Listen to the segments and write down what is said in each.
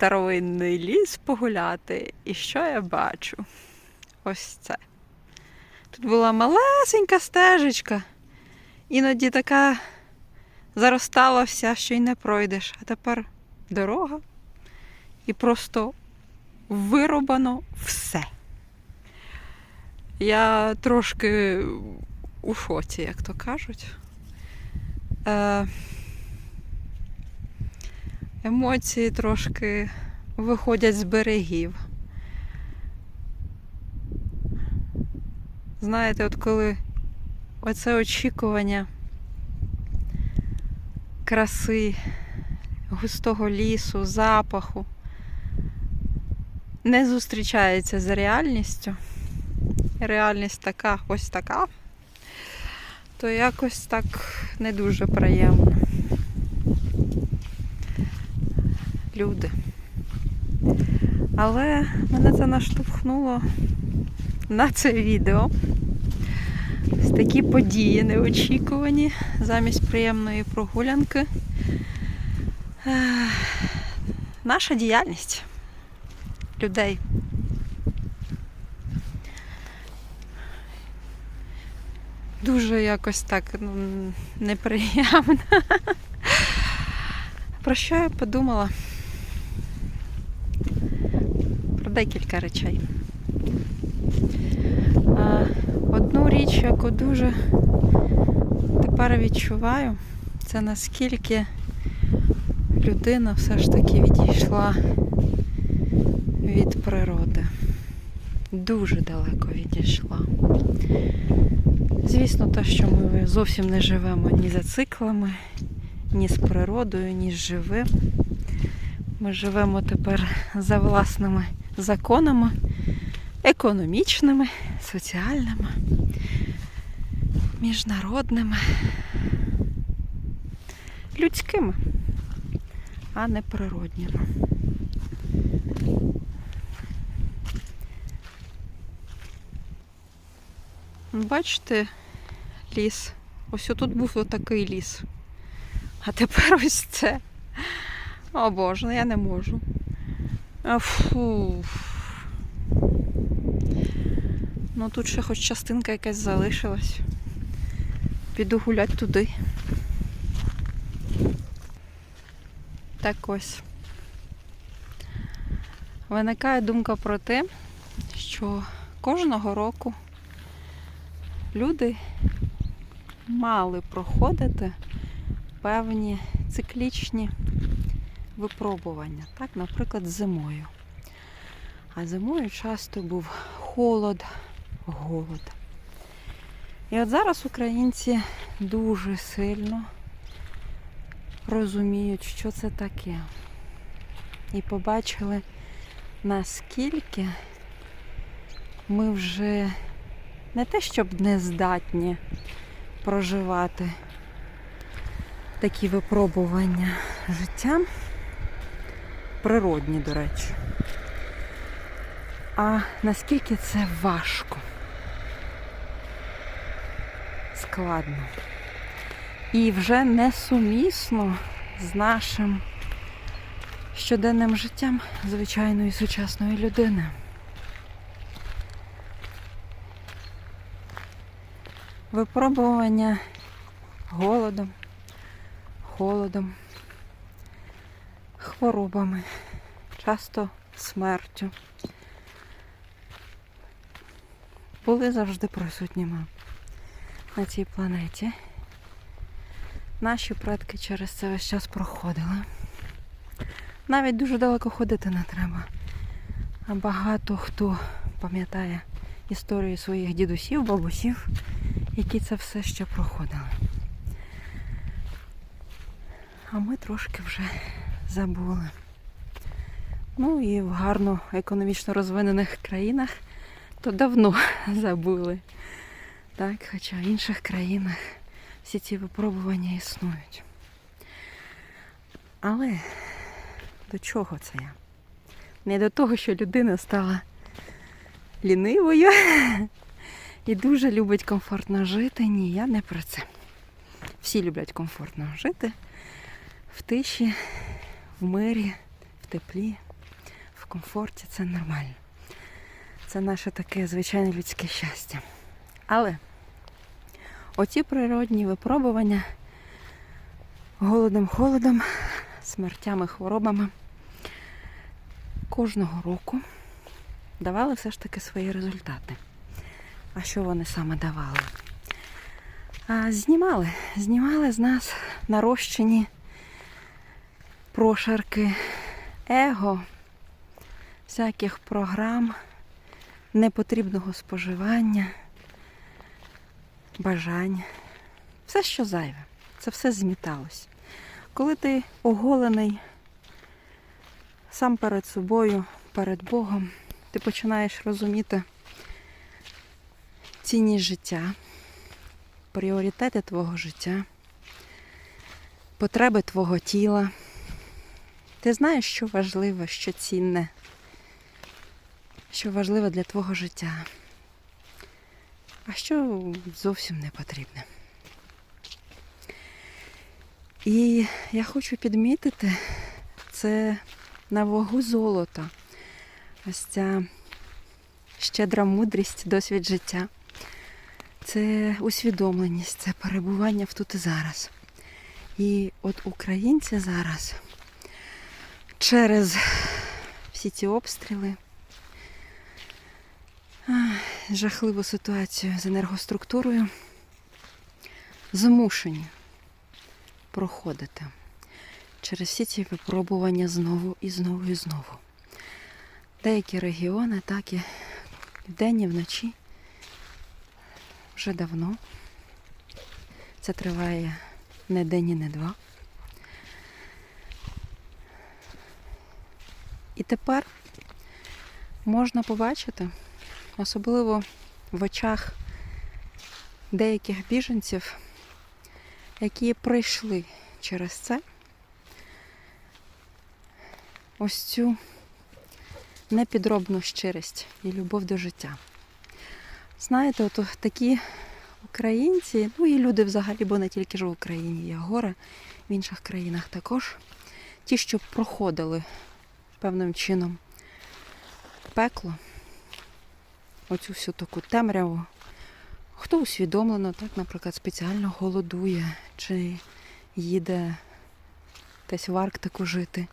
старовинний ліс погуляти. І що я бачу? Ось це. Тут була малесенька стежечка. Іноді така заростала вся, що й не пройдеш. А тепер дорога. І просто вирубано все. Я трошки у шоці, як то кажуть. Е, емоції трошки виходять з берегів. Знаєте, от коли оце очікування краси, густого лісу, запаху не зустрічається з реальністю. Реальність така, ось така, то якось так не дуже приємно. Люди. Але мене це наштовхнуло на це відео. Такі події неочікувані замість приємної прогулянки. Наша діяльність людей. Дуже якось так ну, неприємно. Про що я подумала? Про декілька речей. Одну річ, яку дуже тепер відчуваю, це наскільки людина все ж таки відійшла від природи. Дуже далеко відійшла. Звісно, те, що ми зовсім не живемо ні за циклами, ні з природою, ні з живим. Ми живемо тепер за власними законами, економічними, соціальними, міжнародними, людськими, а не природніми. Бачите, ліс. Ось тут був отакий ліс. А тепер ось це. О Боже, ну я не можу. Фу. Ну тут ще хоч частинка якась залишилась. Піду гулять туди. Так ось. Виникає думка про те, що кожного року люди мали проходити певні циклічні випробування, так, наприклад, зимою. А зимою часто був холод, голод. І от зараз українці дуже сильно розуміють, що це таке. І побачили, наскільки ми вже не те, щоб не здатні проживати такі випробування життя, природні, до речі. А наскільки це важко, складно. І вже несумісно з нашим щоденним життям звичайної сучасної людини. Випробування голодом, холодом, хворобами, часто смертю. Були завжди присутніми на цій планеті. Наші предки через це весь час проходили. Навіть дуже далеко ходити не треба. А багато хто пам'ятає історії своїх дідусів, бабусів, які це все ще проходили. А ми трошки вже забули. Ну і в гарно економічно розвинених країнах то давно забули. Так, хоча в інших країнах всі ці випробування існують. Але до чого це я? Не до того, що людина стала лінивою і дуже любить комфортно жити. Ні, я не про це. Всі люблять комфортно жити в тиші, в мирі, в теплі, в комфорті це нормально. Це наше таке звичайне людське щастя. Але оці природні випробування голодом, холодом, смертями, хворобами кожного року давали все ж таки свої результати. А що вони саме давали? А, знімали, знімали з нас нарощені прошарки его, всяких програм, непотрібного споживання, бажань. Все, що зайве, це все зміталось. Коли ти оголений сам перед собою, перед Богом, ти починаєш розуміти цінність життя, пріоритети твого життя, потреби твого тіла. Ти знаєш, що важливо, що цінне, що важливе для твого життя, а що зовсім не потрібне. І я хочу підмітити це на вагу золота. Ось ця щедра мудрість, досвід життя. Це усвідомленість, це перебування в тут і зараз. І от українці зараз через всі ці обстріли, жахливу ситуацію з енергоструктурою змушені проходити через всі ці випробування знову і знову і знову. Деякі регіони, так і вдень і вночі вже давно. Це триває не день і не два. Тепер можна побачити, особливо в очах деяких біженців, які пройшли через це ось цю непідробну щирість і любов до життя. Знаєте, от такі українці, ну і люди взагалі, бо не тільки ж в Україні, є гори, в інших країнах також. Ті, що проходили певним чином пекло, оцю всю таку темряву. Хто усвідомлено, так, наприклад, спеціально голодує, чи їде десь в Арктику жити.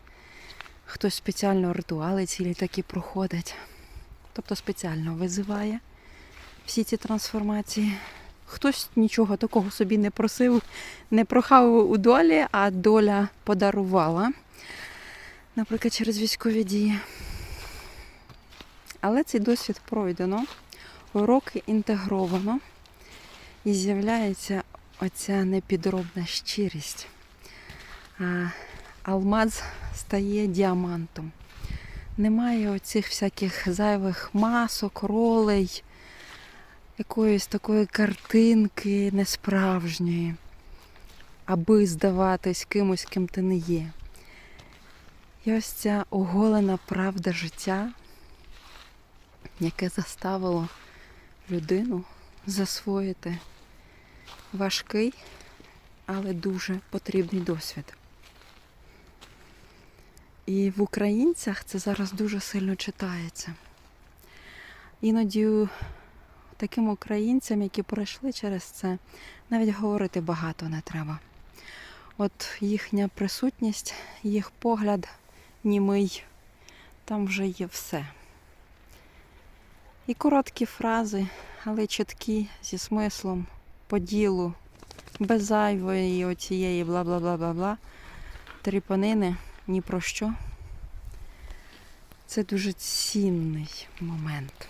Хтось спеціально ритуали цілі такі проходить. Тобто спеціально визиває всі ці трансформації. Хтось нічого такого собі не просив, не прохав у долі, а доля подарувала, наприклад, через військові дії. Але цей досвід пройдено, уроки інтегровано і з'являється оця непідробна щирість. Алмаз стає діамантом. Немає оцих всяких зайвих масок, ролей, якоїсь такої картинки несправжньої, аби здаватись кимось, ким ти не є. І ось ця оголена правда життя, яке заставило людину засвоїти важкий, але дуже потрібний досвід. І в українцях це зараз дуже сильно читається. Іноді таким українцям, які пройшли через це, навіть говорити багато не треба. От їхня присутність, їх погляд німий, там вже є все. І короткі фрази, але чіткі зі смислом, по ділу, без зайвої оцієї бла-бла-бла-бла-бла, тріпанини ні про що. Це дуже цінний момент.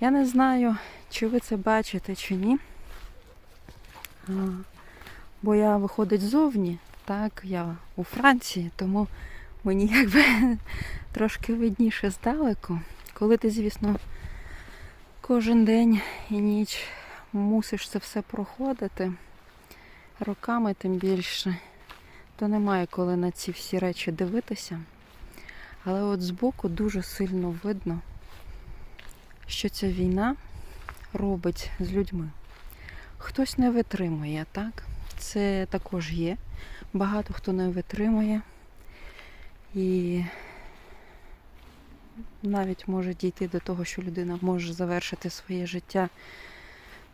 Я не знаю, чи ви це бачите, чи ні. Бо я виходить ззовні, так, я у Франції, тому мені якби трошки видніше здалеку. Коли ти, звісно, кожен день і ніч мусиш це все проходити, роками тим більше, то немає коли на ці всі речі дивитися. Але от збоку дуже сильно видно, що ця війна робить з людьми. Хтось не витримує, так? Це також є. Багато хто не витримує, І навіть може дійти до того, що людина може завершити своє життя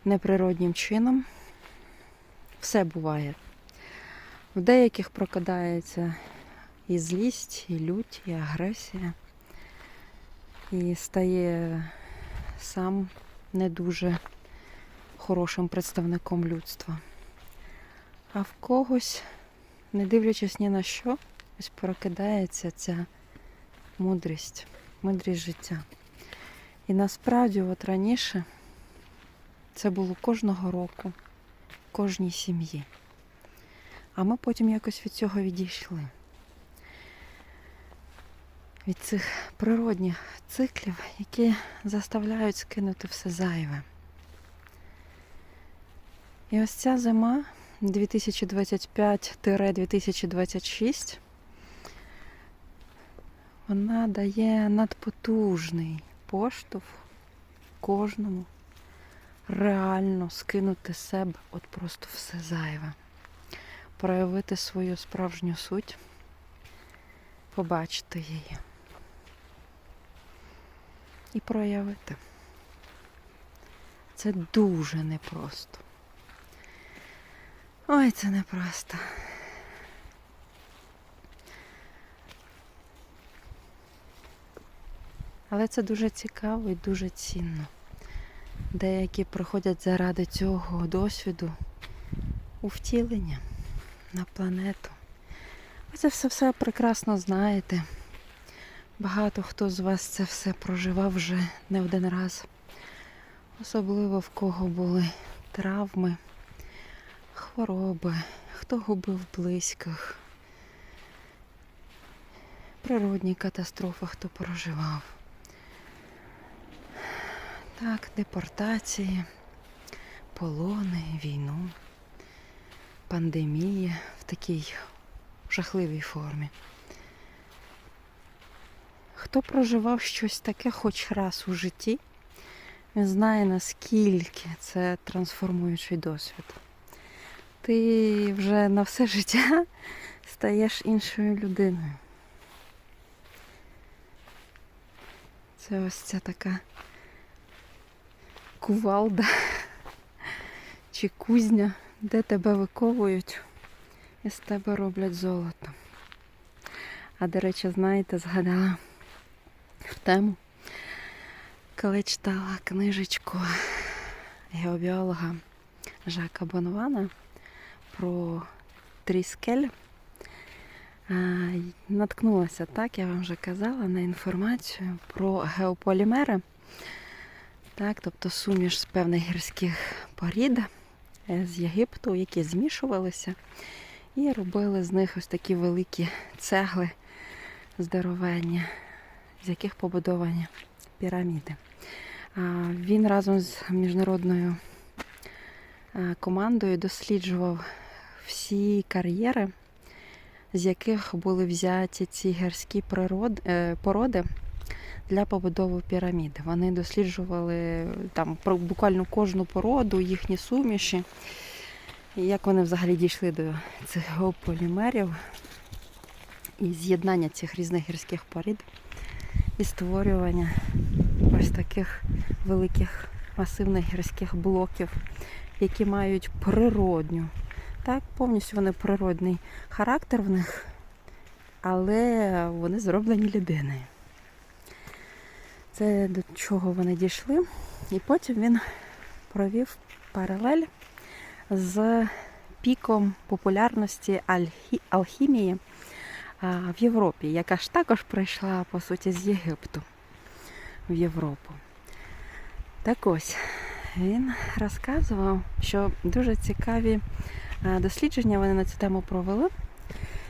неприроднім чином. Все буває. В деяких прокидається і злість, і лють, і агресія. І стає сам не дуже хорошим представником людства. А в когось, не дивлячись ні на що, ось прокидається ця мудрість, мудрість життя. І насправді, от раніше це було кожного року, кожній сім'ї. А ми потім якось від цього відійшли. Від цих природних циклів, які заставляють скинути все зайве. І ось ця зима 2025-2026 вона дає надпотужний поштовх кожному. Реально скинути себе от просто все зайве, проявити свою справжню суть, побачити її. І проявити. Це дуже непросто. Ой, це непросто. Але це дуже цікаво і дуже цінно. Деякі проходять заради цього досвіду у втілення на планету. Ви це все все прекрасно знаєте. Багато хто з вас це все проживав вже не один раз. Особливо в кого були травми, хвороби, хто губив близьких, природні катастрофи, хто проживав. Так, депортації, полони, війну, пандемія в такій жахливій формі. Хто проживав щось таке хоч раз у житті, він знає, наскільки це трансформуючий досвід. Ти вже на все життя стаєш іншою людиною. Це ось ця така кувалда чи кузня, де тебе виковують і з тебе роблять золото. А до речі, знаєте, згадала в тему, коли читала книжечку геобіолога Жака Бонвана про тріскель. Наткнулася так, я вам вже казала, на інформацію про геополімери. Так, тобто суміш з певних гірських порід е, з Єгипту, які змішувалися, і робили з них ось такі великі цегли здоровенні, з яких побудовані піраміди. Він разом з міжнародною е, командою досліджував всі кар'єри, з яких були взяті ці гірські е, породи для побудови пірамід. Вони досліджували там буквально кожну породу, їхні суміші, як вони взагалі дійшли до цих геополімерів і з'єднання цих різних гірських порід і створювання ось таких великих масивних гірських блоків, які мають природню. Так, повністю вони природний характер в них, але вони зроблені людиною. Це до чого вони дійшли. І потім він провів паралель з піком популярності алхімії в Європі, яка ж також прийшла, по суті, з Єгипту в Європу. Так ось, він розказував, що дуже цікаві дослідження вони на цю тему провели,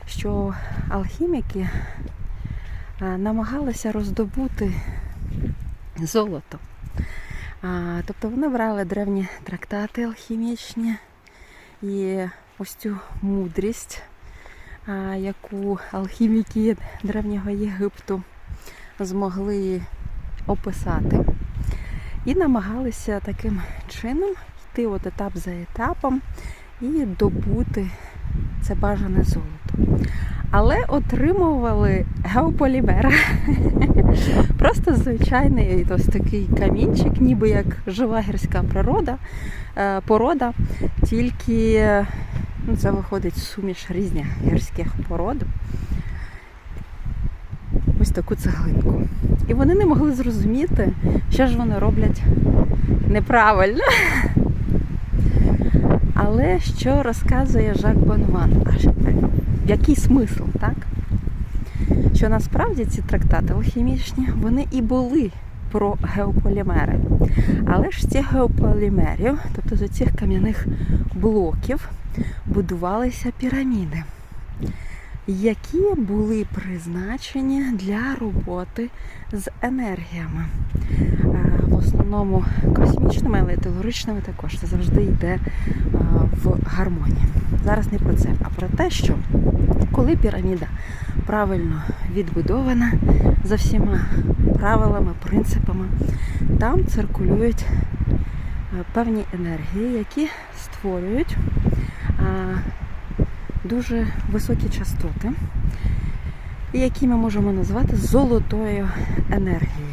що алхіміки намагалися роздобути золото. Тобто вони брали древні трактати алхімічні і ось цю мудрість, яку алхіміки древнього Єгипту змогли описати. І намагалися таким чином йти от етап за етапом і добути це бажане золото. але отримували геополімер. Просто звичайний ось такий камінчик, ніби як жива гірська природа, е, порода, тільки ну, це виходить суміш різних гірських пород. Ось таку цеглинку. І вони не могли зрозуміти, що ж вони роблять неправильно. Але що розказує Жак Бонван? А який смисл, так? Що насправді ці трактати алхімічні, вони і були про геополімери. Але ж з цих геополімерів, тобто з цих кам'яних блоків, будувалися піраміди, які були призначені для роботи з енергіями. В основному космічними, але й телоричними також. Це завжди йде в гармонії. Зараз не про це, а про те, що коли піраміда правильно відбудована за всіма правилами, принципами, там циркулюють е, певні енергії, які створюють дуже високі частоти, які ми можемо назвати золотою енергією.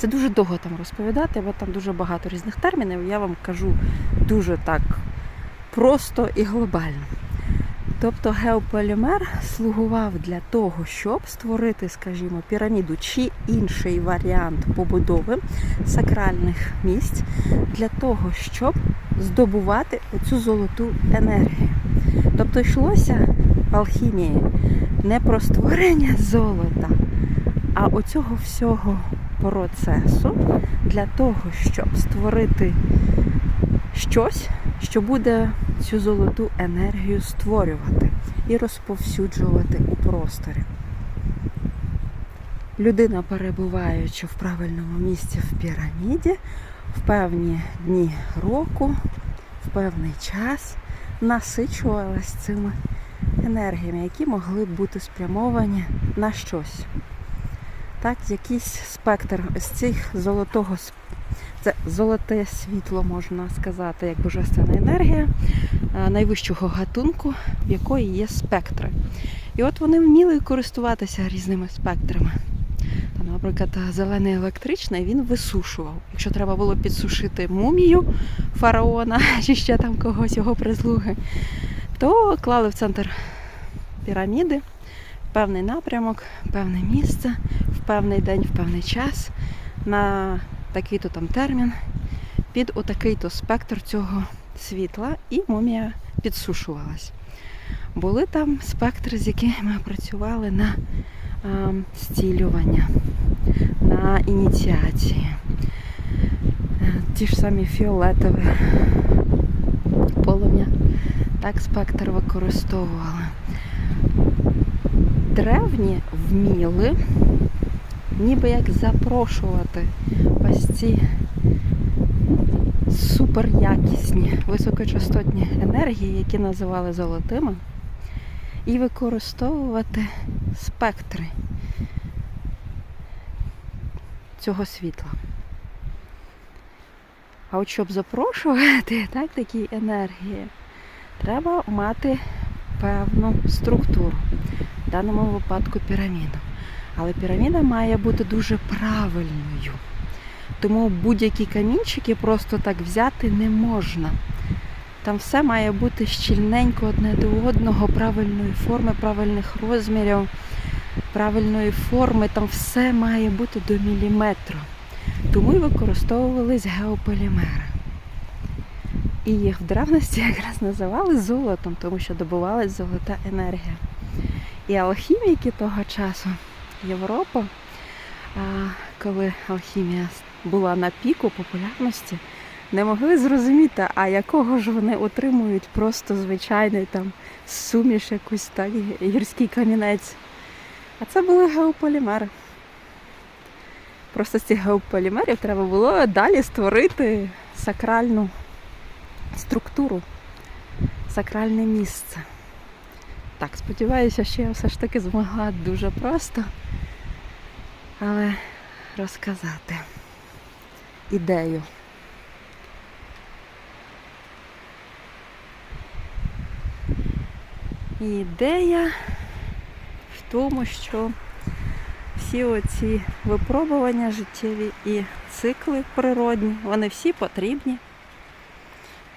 Це дуже довго там розповідати, бо там дуже багато різних термінів. Я вам кажу дуже так просто і глобально. Тобто геополімер слугував для того, щоб створити, скажімо, піраміду чи інший варіант побудови сакральних місць для того, щоб здобувати оцю золоту енергію. Тобто йшлося в алхімії не про створення золота, а оцього всього процесу для того, щоб створити щось, що буде цю золоту енергію створювати і розповсюджувати у просторі. Людина, перебуваючи в правильному місці в піраміді, в певні дні року, в певний час насичувалась цими енергіями, які могли б бути спрямовані на щось. Так, якийсь спектр з цих золотого це золоте світло, можна сказати, як божественна енергія е, найвищого гатунку, в якої є спектри. І от вони вміли користуватися різними спектрами. Там, наприклад, зелений електричний він висушував. Якщо треба було підсушити мумію фараона чи ще там когось його прислуги, то клали в центр піраміди певний напрямок, певне місце, певний день, в певний час, на такий-то там термін, під отакий-то спектр цього світла, і мумія підсушувалась. Були там спектри, з якими працювали на а, зцілювання, на ініціації. Ті ж самі фіолетові полум'я. Так спектр використовували. Древні вміли ніби як запрошувати ось ці суперякісні високочастотні енергії, які називали золотими, і використовувати спектри цього світла. А от щоб запрошувати так, такі енергії, треба мати певну структуру, в даному випадку піраміду. Але піраміда має бути дуже правильною. Тому будь-які камінчики просто так взяти не можна. Там все має бути щільненько одне до одного, правильної форми, правильних розмірів, правильної форми. Там все має бути до міліметру. Тому і використовувались геополімери. І їх в древності якраз називали золотом, тому що добувалась золота енергія. І алхіміки того часу, Європа, коли алхімія була на піку популярності, не могли зрозуміти, а якого ж вони отримують просто звичайний там суміш, якусь так, гірський камінець. А це були геополімери. Просто з цих геополімерів треба було далі створити сакральну структуру, сакральне місце. Так, сподіваюся, що я все ж таки змогла дуже просто, але розказати ідею. Ідея в тому, що всі оці випробування життєві і цикли природні, вони всі потрібні,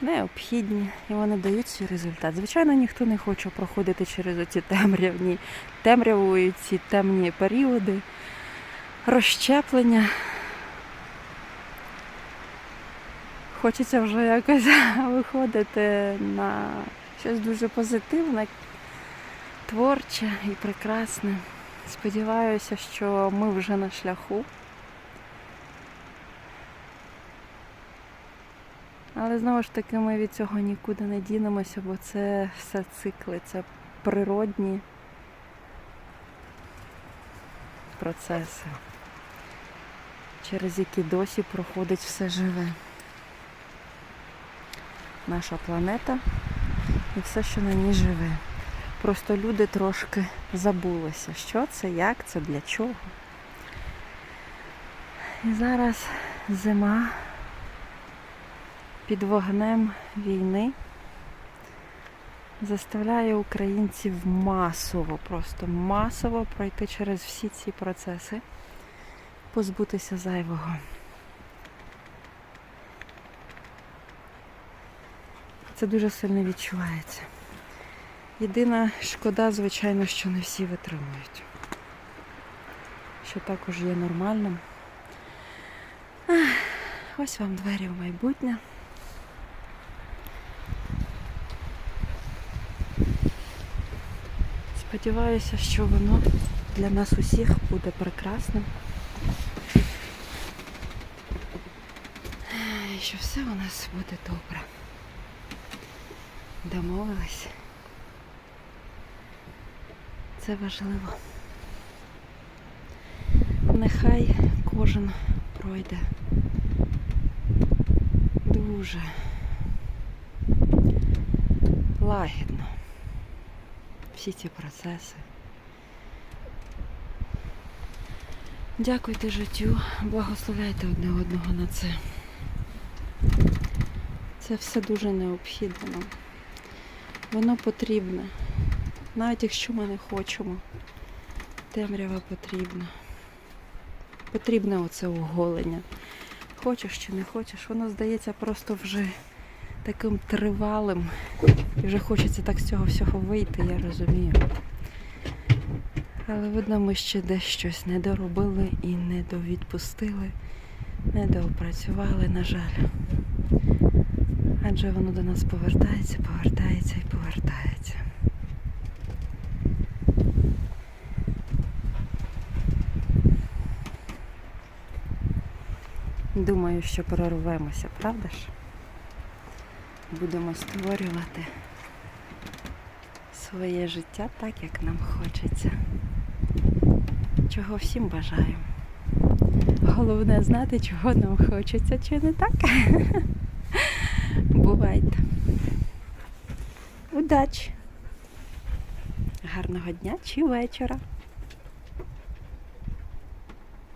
необхідні і вони дають свій результат. Звичайно, ніхто не хоче проходити через оці темрявні, темряву ці темні періоди, розщеплення. Хочеться вже якось виходити на щось дуже позитивне, творче і прекрасне. Сподіваюся, що ми вже на шляху. Але знову ж таки ми від цього нікуди не дінемося, бо це все цикли, це природні процеси, через які досі проходить все живе. Наша планета і все, що на ній живе. Просто люди трошки забулися, що це, як це, для чого. І зараз зима під вогнем війни заставляє українців масово, просто масово пройти через всі ці процеси, позбутися зайвого. Це дуже сильно відчувається. Єдина шкода, звичайно, що не всі витримують. Що також є нормальним. Ось вам двері в майбутнє. Сподіваюся, що воно для нас усіх буде прекрасним. І що все у нас буде добре. Домовились. Це важливо. Нехай кожен пройде дуже лагідно всі ці процеси. Дякуйте життю, благословляйте одне одного на це. Це все дуже необхідно нам. Воно потрібне. Навіть якщо ми не хочемо. Темрява потрібна. Потрібне оце оголення. Хочеш чи не хочеш, воно здається просто вже таким тривалим. І вже хочеться так з цього всього вийти, я розумію. Але видно, ми ще десь щось не доробили і не довідпустили, не доопрацювали, на жаль. Адже воно до нас повертається, повертається і повертається. Думаю, що прорвемося, правда ж? Будемо створювати своє життя так, як нам хочеться. Чого всім бажаю. Головне знати, чого нам хочеться, чи не так. Бувайте. Удачі! Гарного дня чи вечора!